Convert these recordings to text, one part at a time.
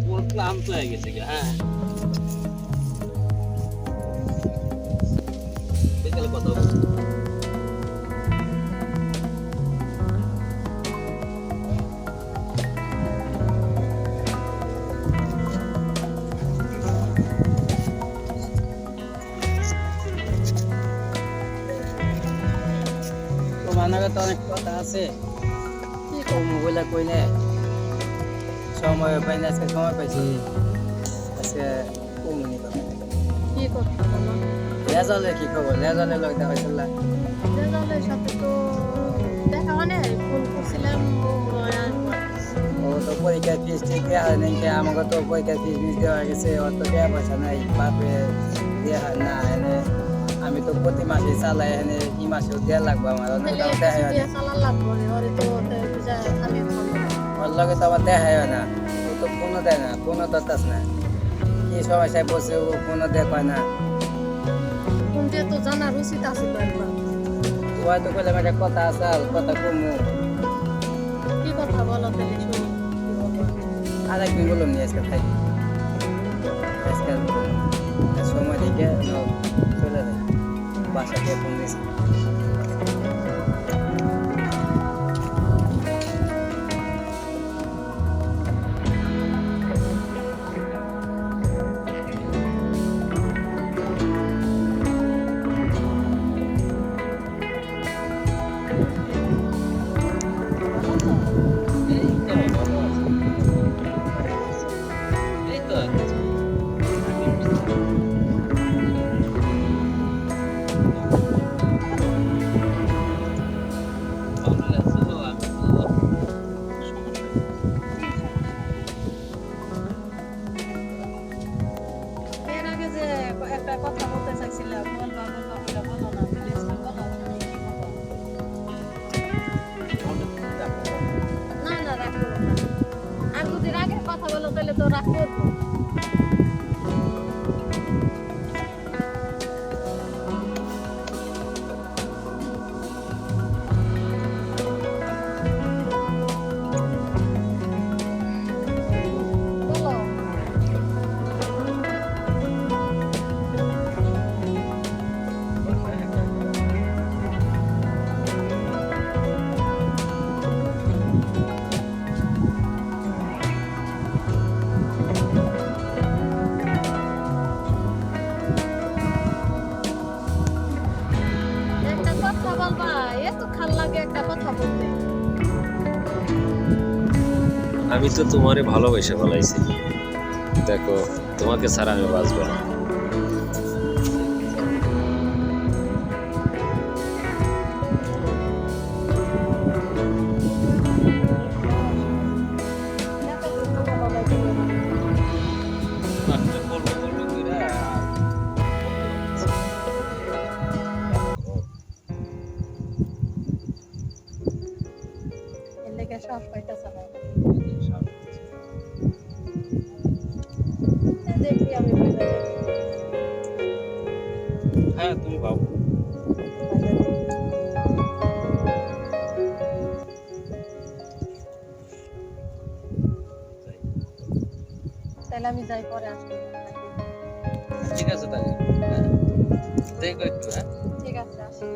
পুরো ক্লান্ত হয়ে গেছে গা, হ্যাঁ বিকেলে কথা বলছি তোমার নাকি তো অনেক কথা আছে কি করব বলে কইলে সময় পাই না আজকে সময় পাইছি। আজকে কমনি কথা কি কথা বলো রেজাল্টের কি খবর? রেজাল্টের লোক দেখা হয়েছিল রেজাল্টের সাথে তো দেখা ফোন করছিলাম ও তো পরীক্ষার ফিস ঠিক দেওয়া হয় নাই আমাকে তো পরীক্ষার ফিস মিস দেওয়া গেছে দেওয়া পয়সা নাই বাপে দেওয়া হয় না এনে আমি তো প্রতি মাসে চালাই এনে এই মাসেও দেওয়া লাগবে আমার অনেক দেখা হয় ওর লগে তো আমার দেখা হয় না। ও তো ফোনও দেয় না ফোনও ধরতাস না। কি সমস্যায় বসে ও ফোনও দেখ হয় না। কোন যে তো জানার উচিত আছিল একবার ওই তো একটা কথা আছে আর কথা কমু। কি কথা বলো তাহলে শুনি। আর একদিন বললাম নি আজকে থাকি আজকে আর বললাম না। সময় দেখে ও চলে যায় বাসা দিয়ে ফোন দিয়েছে একটা কথা বলতে আমি তো তোমারে ভালোবেসে ফেলাইছি। দেখো তোমাকে ছাড়া আমি বাঁচবো না। পাইতেছে না দেখি আমি হ্যাঁ তুমি ভাবো তাহলে আমি যাই পরে আসব। ঠিক আছে তাহলে। হ্যাঁ। দেখো একটু হ্যাঁ। ঠিক আছে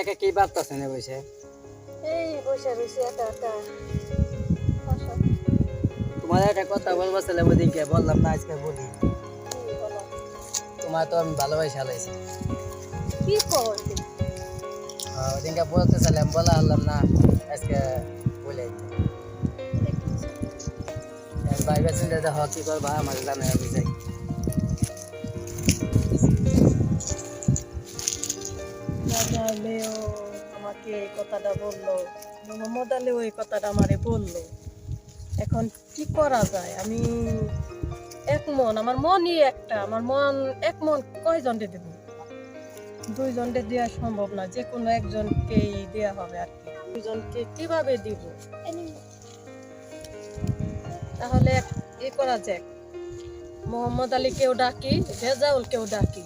একা কি ভাবতেছেন এ বসে? এই বসে রয়েছে একা একা। তোমার একটা কথা বলব ছেলে ওদিনকে বললাম না আজকে বলি। তোমার তো আমি ভালোবাসি হালাইছি কি কর ওদিনকে বলতে চাইলাম বলা হলাম না আজকে বলে ভাইবা চিন্তা দেখো কি করবা? আমার জানাই আমি রাজালেও আমাকে এই কথাটা বলল। মোহাম্মদ আলীও এই কথাটা আমারে বলল। এখন কি করা যায়? আমি এক মন, আমার মনই একটা, আমার মন, এক মন কয়জনকে দেব? দুইজনকে দেওয়া সম্ভব না যে কোনো একজনকেই দেওয়া হবে আর কি। দুইজনকে কীভাবে দিব? তাহলে এ করা যাক। মোহাম্মদ আলীকেও ডাকি রেজাউলকেও ডাকি।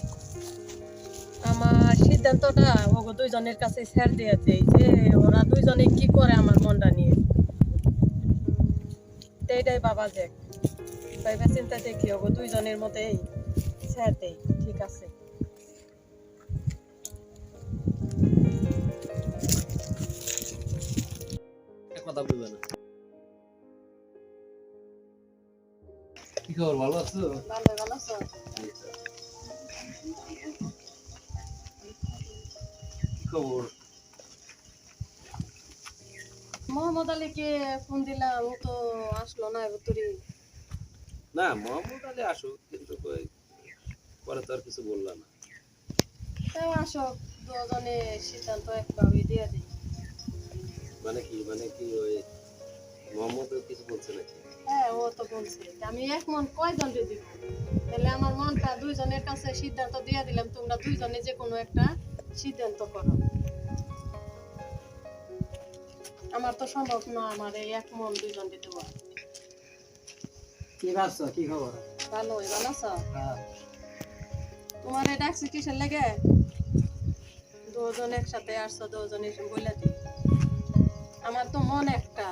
আমার সিদ্ধান্তটা ওগো দুইজনের কাছে ছেড়ে দিয়ে দেই যে ওরা দুইজনে কি করে আমার মনটা নিয়ে। তো এটাই বাবা যে। ভাইবা চিন্তা দেখি ওগো দুইজনের মধ্যেই ছেড়ে দেই ঠিক আছে। কথা বলবে না। কি খবর ভালো আছো? ভালো ভালো আছো? খবর? মোহাম্মদ আলীকে ফোন দিলাম ও তো আসলো না না মোহাম্মদ আলী আসুক কিন্তু পরে তো আর কিছু বললাম না। তাও দুজনে সিদ্ধান্ত একভাবে দিয়ে দিই। মানে কি মানে কি ওই মোহাম্মদ কিছু বলছে নাকি? হ্যাঁ ও তো বলছে আমি এক মন কয়জনকে দিব তাহলে আমার মনটা দুইজনের কাছে সিদ্ধান্ত দিয়ে দিলাম তোমরা দুইজনে যে কোনো একটা সিদ্ধান্ত করো আমার তো সম্ভব না আমার এই এক মন দুইজনকে দেওয়া কি ভাবছ? কি খবর? ভালো ভালো আছো? হ্যাঁ। তোমার এই ডাকছি কিসের লেগে? দুজন একসাথে আসছো দুজন এসে বলে দি। আমার তো মন একটা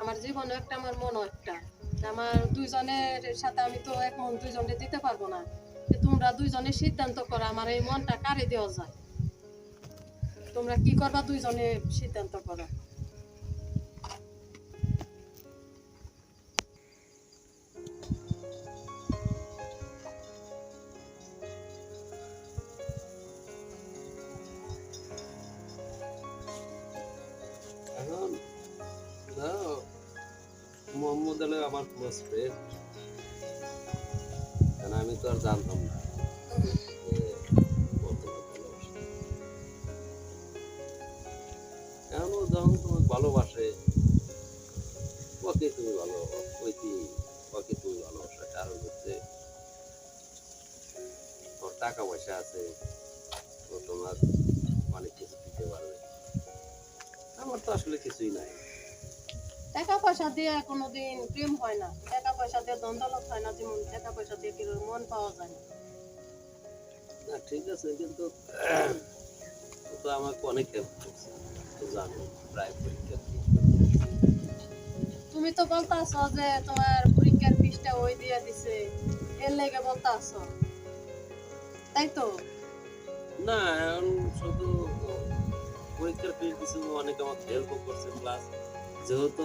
আমার জীবন একটা আমার মনও একটা। আমার দুইজনের সাথে আমি তো এক মন দুইজনে দিতে পারব না। তোমরা দুইজনে সিদ্ধান্ত করো আমার এই মনটা কারে দেওয়া যায়। তোমরা কি করবা দুইজনে সিদ্ধান্ত করো। আমার ক্লোজ ফ্রেন্ড আমি তো আর জানতাম যখন তোমাকে ভালোবাসে ওকে তুমি ভালো ওইটি ওকে তুমি ভালোবাসা। কারণ হচ্ছে ওর টাকা পয়সা আছে ও তোমার অনেক কিছু দিতে পারবে। আমার তো আসলে কিছুই নাই। টাকা পয়সা দিয়ে কোনোদিন প্রেম হয় না। টাকা পয়সা দিয়ে দ্বন্দ্বলত হয় না যেমন টাকা পয়সা দিয়ে কি মন পাওয়া যায় না। না ঠিক আছে কিন্তু তো আমাকে অনেক হেল্প করছে। তো জানো প্রায় পরীক্ষা তুমি তো বলতে আছো যে তোমার পরীক্ষার ফিসটা ওই দিয়ে দিছে এর লেগে বলতে আছো তাই তো? না শুধু পরীক্ষার ফিস কিছু অনেক আমাকে হেল্প করছে প্লাস যেহেতু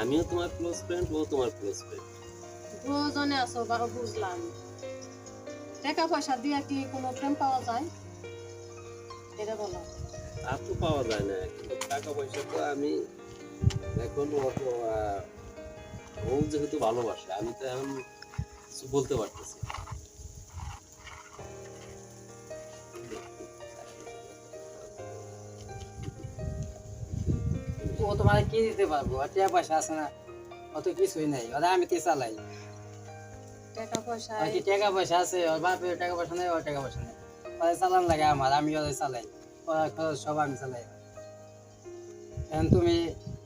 আমিও তোমার ক্লোজ ফ্রেন্ড ও তোমার ক্লোজ ফ্রেন্ড দুজনে আছো বা বুঝলাম। টাকা পয়সা দিয়ে কি কোনো প্রেম পাওয়া যায়? এটা বলো। তা তো পাওয়া যায় না টাকা পয়সা তো আমি এখন ও ও যেহেতু ভালোবাসে আমি তো এখন বলতে পারতেছি ও তোমার কি দিতে পারব? টাকা পয়সা আছে না অত কিছুই নাই। ওরা আমি চালাই? টাকা পয়সা আর কি টাকা পয়সা আছে? ওর বাপের টাকা পয়সা নেই ওর টাকা পয়সা নেই। ওদের চালান লাগে আমার আমি ওদের চালাই। ওরা সব আমি চালাই। তুমি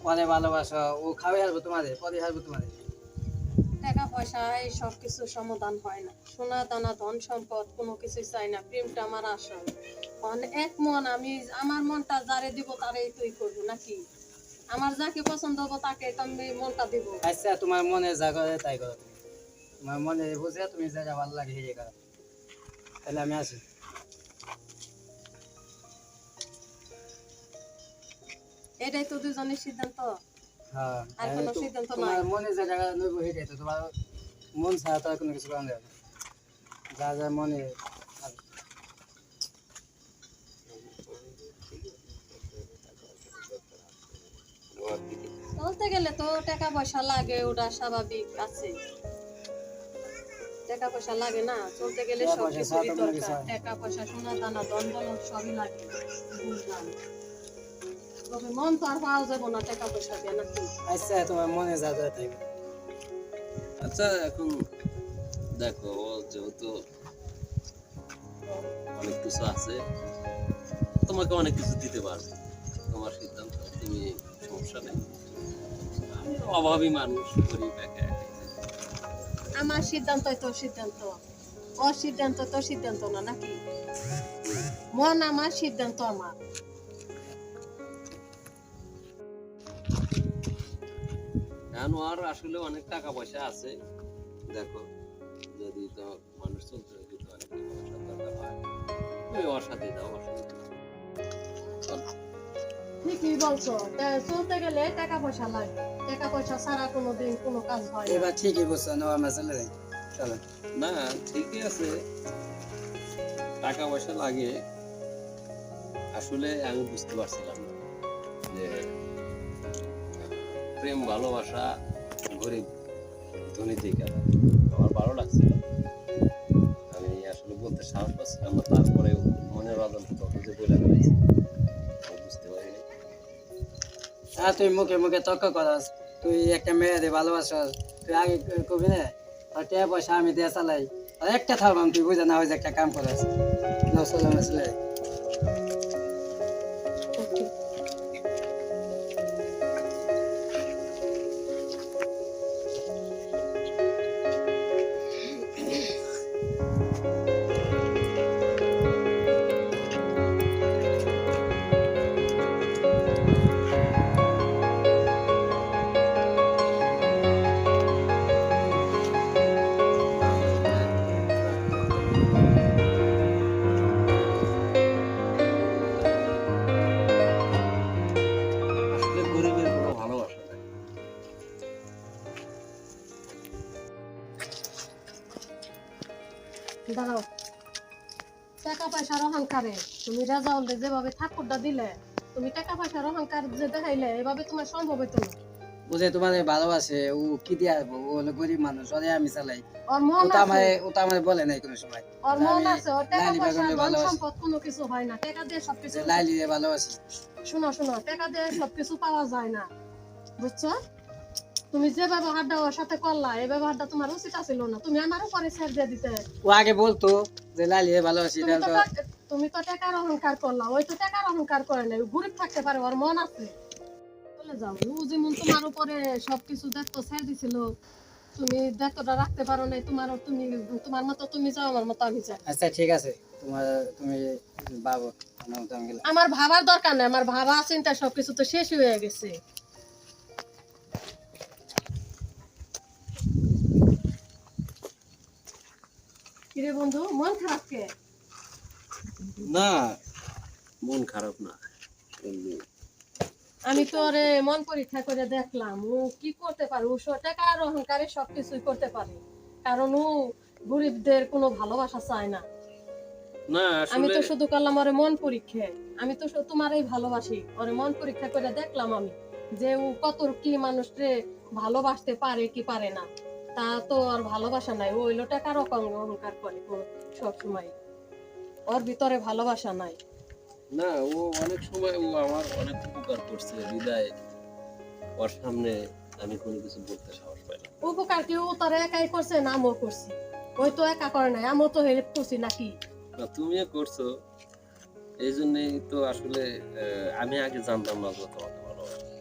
পরে ভালোবাসো ও খাবে হারবো তোমাদের পরে হারবো তোমাদের। টাকা পয়সা এই সব কিছু সমাধান হয় না। সোনা দানা ধন সম্পদ কোনো কিছু চাই না। প্রেমটা আমার আসল। মানে এক মন আমি আমার মনটা যারে দিব তারেই তুই করব নাকি? আমার যাকে পছন্দ হব তাকে তো আমি মনটা দিব। আচ্ছা তোমার মনে যা করে তাই করো তোমার মনে বুঝে তুমি যা যা ভালো লাগে সেই করো তাহলে আমি আসি। এটাই তো দুজনের সিদ্ধান্ত। হ্যাঁ আর কোনো সিদ্ধান্ত মনে যে জায়গা সেটাই তো তোমার মন ছাড়া তো কোনো কিছু করা যাবে না যা যা মনে চলতে গেলে তো টাকা পয়সা লাগে ওটা স্বাভাবিক আছে। টাকা পয়সা লাগে না চলতে গেলে সব দরকার। টাকা পয়সা সোনা দানা দন সবই লাগে বুঝলাম। মন তো আর পাওয়া যাব না টাকা পয়সা দিয়ে নাকি আচ্ছা তোমার মনে যা যা থাকে আচ্ছা এখন দেখো ও যেহেতু অনেক কিছু আছে তোমাকে অনেক কিছু দিতে পারবে। তোমার সিদ্ধান্ত তুমি সমস্যা নেই। আমি অভাবী মানুষ গরিব একা আমার সিদ্ধান্ত। ওর সিদ্ধান্ত তোর সিদ্ধান্ত না নাকি? মন আমার সিদ্ধান্ত আমার। এখন আসলে অনেক টাকা পয়সা আছে। দেখো যদি তো মানুষ চলতে হয় যদি অনেক টাকা পয়সার দরকার হয় তুমি ওর সাথে যাও অসুবিধা। ঠিকই বলছো। চলতে গেলে টাকা পয়সা লাগে। টাকা পয়সা ছাড়া কোনোদিন কোনো কাজ হয় না। এবার ঠিকই বুঝছ না আমরা চলে যাই চলো। না ঠিকই আছে। টাকা পয়সা লাগে। আসলে আমি বুঝতে পারছিলাম না যে প্রেম, ভালোবাসা, গরিব ধনী দিকে আমার ভালো লাগছিল। আমি আসলে বলতে সাহস পাচ্ছিলাম না তারপরে মনের অজান্তে যে বলে ফেলেছি। বুঝতে পারিনি। আর তুই মুখে মুখে তর্ক করাস। তুই একটা মেয়েদের ভালোবাসাস। তুই আগে কবি না? আর টাকা পয়সা আমি দিয়ে চালাই। আর একটা থাকবাম তুই বুঝে না হয় যে একটা কাম করাস। নসলে আসলে তুমি রেজাউলদের যেভাবে ঠাকুরটা দিলে তুমি টাকা পয়সার অহংকার যে দেখাইলে এভাবে তোমার সম্ভব হইতো না। বুঝে তোমার ভালোবাসে ও কি দিয়ে আসব ও হলো গরিব মানুষ ওরে আমি চালাই। ও তো ও আমায় বলে নাই কোনো সময়। ওর মন আছে ওর টাকা পয়সা ধন সম্পদ কোনো কিছু হয় না। টাকা দিয়ে লাইলি ভালোবাসি। শোনো শোনো টাকা দিয়ে সবকিছু পাওয়া যায় না। বুঝছ? তুমি যে ব্যবহারটা ওর সাথে করলা এই ব্যবহারটা তোমার উচিত ছিল না। তুমি আমার উপরে ছেড়ে দিয়ে দিতে। ও আগে বলতো যে লাইলি রে ভালোবাসি তুমি তো টাকার অহংকার করলা ওই তো টাকার অহংকার করে নাই গরিব থাকতে পারে ওর মন আছে। চলে যাও ও যেমন তোমার উপরে সবকিছু দায়িত্ব ছেড়ে দিছিল। তুমি দায়িত্বটা রাখতে পারো নাই তোমার তুমি তোমার মতো তুমি যাও আমার মতো আমি যাই। আচ্ছা ঠিক আছে তোমার তুমি বাবু আমার ভাবার দরকার নেই আমার ভাবা চিন্তা সবকিছু তো শেষ হয়ে গেছে। কিরে বন্ধু মন খারাপ কে? না মন খারাপ না। আমি তো ওরে মন পরীক্ষা করে দেখলাম ও কি করতে পারে? ও টাকা আর অহংকারে সবকিছুই করতে পারে। কারণ ও গরিবদের কোনো ভালোবাসা চায় না। না আমি তো শুধু করলাম ওরে মন পরীক্ষা। আমি তো তোমারই ভালোবাসি। ওরে মন পরীক্ষা করে দেখলাম আমি যে ও কত কি মানুষরে ভালোবাসতে পারে কি পারে না। তা তো আর ভালোবাসা নাই। ও হইল টাকার অহংকার করে সব সময় ওর ভিতরে ভালোবাসা নাই। না ও অনেক সময় ও আমার অনেক উপকার করছে বিদায় ওর সামনে আমি কোনো কিছু বলতে সাহস পাই না। উপকার কি? ও তোর একাই করছে না আমিও করছি? ওই তো একা করে নাই আমিও তো হেল্প করছি নাকি? না তুমিও করছ। এই জন্যই তো আসলে আমি আগে জানতাম না তোমাকে ভালোবাসি।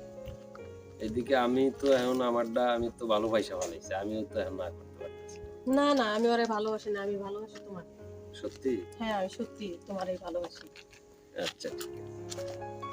এদিকে আমি তো এখন আমারটা আমি তো ভালো পয়সা ভালোইছি আমিও তো এখন না করতে পারতেছি। না। না না আমি ওরে ভালোবাসি না আমি ভালোবাসি তোমার সত্যি? হ্যাঁ আমি সত্যি তোমারই ভালোবাসি। আচ্ছা ঠিক আছে।